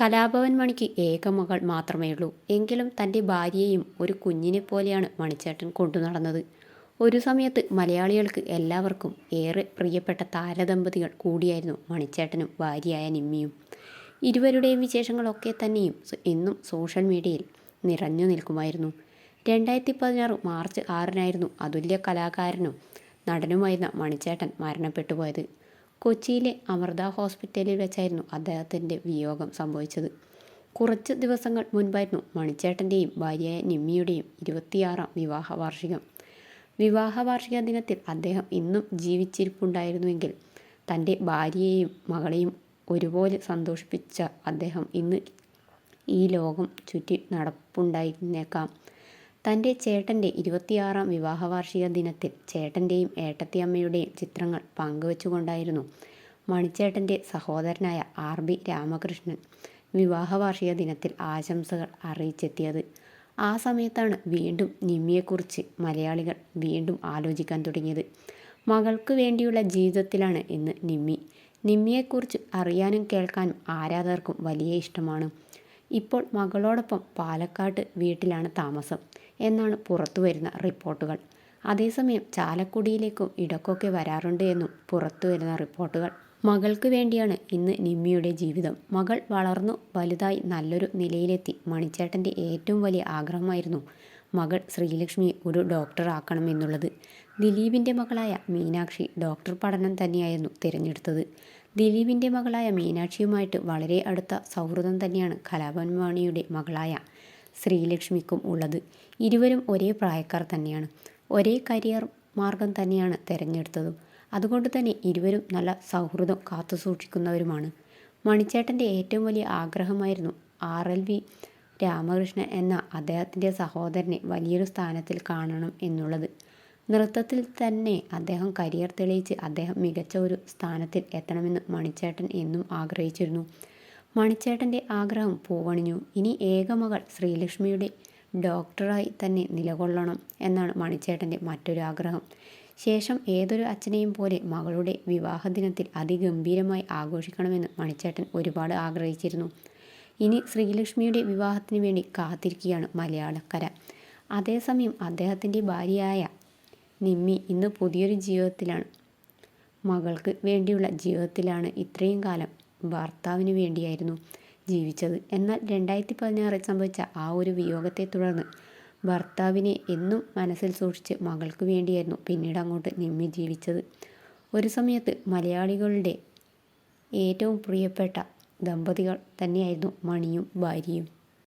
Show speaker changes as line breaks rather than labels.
കലാഭവൻ മണിക്ക് ഏക മകൾ മാത്രമേ ഉള്ളൂ. എങ്കിലും തന്റെ ഭാര്യയെയും ഒരു കുഞ്ഞിനെ പോലെയാണ് മണിച്ചേട്ടൻ കൊണ്ടു നടന്നത്. ഒരു സമയത്ത് മലയാളികൾക്ക് എല്ലാവർക്കും ഏറെ പ്രിയപ്പെട്ട താരദമ്പതികൾ കൂടിയായിരുന്നു മണിച്ചേട്ടനും ഭാര്യയായ നിമ്മിയും. ഇരുവരുടെയും വിശേഷങ്ങളൊക്കെ തന്നെയും എന്നും സോഷ്യൽ മീഡിയയിൽ നിറഞ്ഞു നിൽക്കുമായിരുന്നു. രണ്ടായിരത്തി പതിനാറ് മാർച്ച് ആറിനായിരുന്നു അതുല്യ കലാകാരനും നടനുമായിരുന്ന മണിച്ചേട്ടൻ മരണപ്പെട്ടു പോയത് കൊച്ചിയിലെ അമൃത ഹോസ്പിറ്റലിൽ വെച്ചായിരുന്നു അദ്ദേഹത്തിന്റെ വിയോഗം സംഭവിച്ചത്. കുറച്ച് ദിവസങ്ങൾ മുൻപായിരുന്നു മണിച്ചേട്ടന്റെയും ഭാര്യയായ നിമ്മിയുടെയും ഇരുപത്തിയാറാം വിവാഹ വാർഷികം വിവാഹ വാർഷിക ദിനത്തിൽ അദ്ദേഹം ഇന്നും ജീവിച്ചിരിപ്പുണ്ടായിരുന്നുവെങ്കിൽ തന്റെ ഭാര്യയെയും മകളെയും ഒരുപോലെ സന്തോഷിപ്പിച്ച അദ്ദേഹം ഇന്ന് ഈ ലോകം ചുറ്റി നടപ്പുണ്ടായിരുന്നേക്കാം തന്റെ ചേട്ടന്റെ ഇരുപത്തിയാറാം വിവാഹ വാർഷിക ദിനത്തിൽ ചേട്ടന്റെയും ഏട്ടത്തിയമ്മയുടെയും ചിത്രങ്ങൾ പങ്കുവച്ചുകൊണ്ടായിരുന്നു മണിച്ചേട്ടന്റെ സഹോദരനായ ആർ ബി രാമകൃഷ്ണൻ വിവാഹ വാർഷിക ദിനത്തിൽ ആശംസകൾ അറിയിച്ചെത്തിയത്. ആ സമയത്താണ് വീണ്ടും നിമ്മിയെക്കുറിച്ച് മലയാളികൾ വീണ്ടും ആലോചിക്കാൻ തുടങ്ങിയത്. മകൾക്ക് വേണ്ടിയുള്ള ജീവിതത്തിലാണ് ഇന്ന് നിമ്മി. നിമ്മിയെക്കുറിച്ച് അറിയാനും കേൾക്കാനും ആരാധകർക്കും വലിയ ഇഷ്ടമാണ്. ഇപ്പോൾ മകളോടൊപ്പം പാലക്കാട്ട് വീട്ടിലാണ് താമസം. എന്നാണ് പുറത്തു വരുന്ന റിപ്പോർട്ടുകൾ. അതേസമയം ചാലക്കുടിയിലേക്കും ഇടക്കൊക്കെ വരാറുണ്ട് എന്നും പുറത്തു വരുന്ന റിപ്പോർട്ടുകൾ. മകൾക്ക് വേണ്ടിയാണ് ഇന്ന് നിമ്മിയുടെ ജീവിതം. മകൾ വളർന്നു വലുതായി നല്ലൊരു നിലയിലെത്തി. മണിച്ചേട്ടന്റെ ഏറ്റവും വലിയ ആഗ്രഹമായിരുന്നു മകൾ ശ്രീലക്ഷ്മിയെ ഒരു ഡോക്ടർ ആക്കണമെന്നുള്ളത് ദിലീപിന്റെ മകളായ മീനാക്ഷി ഡോക്ടർ പഠനം തന്നെയായിരുന്നു തിരഞ്ഞെടുത്തത്. ദിലീപിന്റെ മകളായ മീനാക്ഷിയുമായിട്ട് വളരെ അടുത്ത സൗഹൃദം തന്നെയാണ് കലാഭവൻ മണിയുടെ മകളായ ശ്രീലക്ഷ്മിക്കും ഉള്ളത്. ഇരുവരും ഒരേ പ്രായക്കാർ തന്നെയാണ്. ഒരേ കരിയർ മാർഗം തന്നെയാണ് തിരഞ്ഞെടുത്തതും. അതുകൊണ്ട് തന്നെ ഇരുവരും നല്ല സൗഹൃദം കാത്തു സൂക്ഷിക്കുന്നവരുമാണ്. മണിച്ചേട്ടന്റെ ഏറ്റവും വലിയ ആഗ്രഹമായിരുന്നു ആർ എൽ വി രാമകൃഷ്ണൻ എന്ന അദ്ദേഹത്തിന്റെ സഹോദരനെ വലിയൊരു സ്ഥാനത്തിൽ കാണണം എന്നുള്ളത്. നൃത്തത്തിൽ തന്നെ അദ്ദേഹം കരിയർ തെളിയിച്ച് അദ്ദേഹം മികച്ച ഒരു സ്ഥാനത്തിൽ എത്തണമെന്ന് മണിച്ചേട്ടൻ എന്നും ആഗ്രഹിച്ചിരുന്നു. മണിച്ചേട്ടന്റെ ആഗ്രഹം പൂവണിഞ്ഞു. ഇനി ഏകമകൾ ശ്രീലക്ഷ്മിയുടെ ഡോക്ടറായി തന്നെ നിലകൊള്ളണം എന്നാണ് മണിച്ചേട്ടന്റെ മറ്റൊരു ആഗ്രഹം. ശേഷം ഏതൊരു അച്ഛനെയും പോലെ മകളുടെ വിവാഹ ദിനത്തിൽ അതിഗംഭീരമായി ആഘോഷിക്കണമെന്ന് മണിച്ചേട്ടൻ ഒരുപാട് ആഗ്രഹിച്ചിരുന്നു. ഇനി ശ്രീലക്ഷ്മിയുടെ വിവാഹത്തിന് വേണ്ടി കാത്തിരിക്കുകയാണ് മലയാളക്കര. അതേസമയം അദ്ദേഹത്തിന്റെ ഭാര്യയായ നിമ്മി ഇന്ന് പുതിയൊരു ജീവിതത്തിലാണ്. മകൾക്ക് വേണ്ടിയുള്ള ജീവിതത്തിലാണ് ഇത്രയും കാലം ഭർത്താവിന് വേണ്ടിയായിരുന്നു ജീവിച്ചത്. എന്നാൽ രണ്ടായിരത്തി പതിനാറിൽ സംഭവിച്ച ആ ഒരു വിയോഗത്തെ തുടർന്ന് ഭർത്താവിനെ എന്നും മനസ്സിൽ സൂക്ഷിച്ച് മകൾക്ക് വേണ്ടിയായിരുന്നു പിന്നീട് അങ്ങോട്ട് നിമ്മി ജീവിച്ചത്. ഒരു സമയത്ത് മലയാളികളുടെ ഏറ്റവും പ്രിയപ്പെട്ട ദമ്പതികൾ തന്നെയായിരുന്നു മണിയും ഭാര്യയും.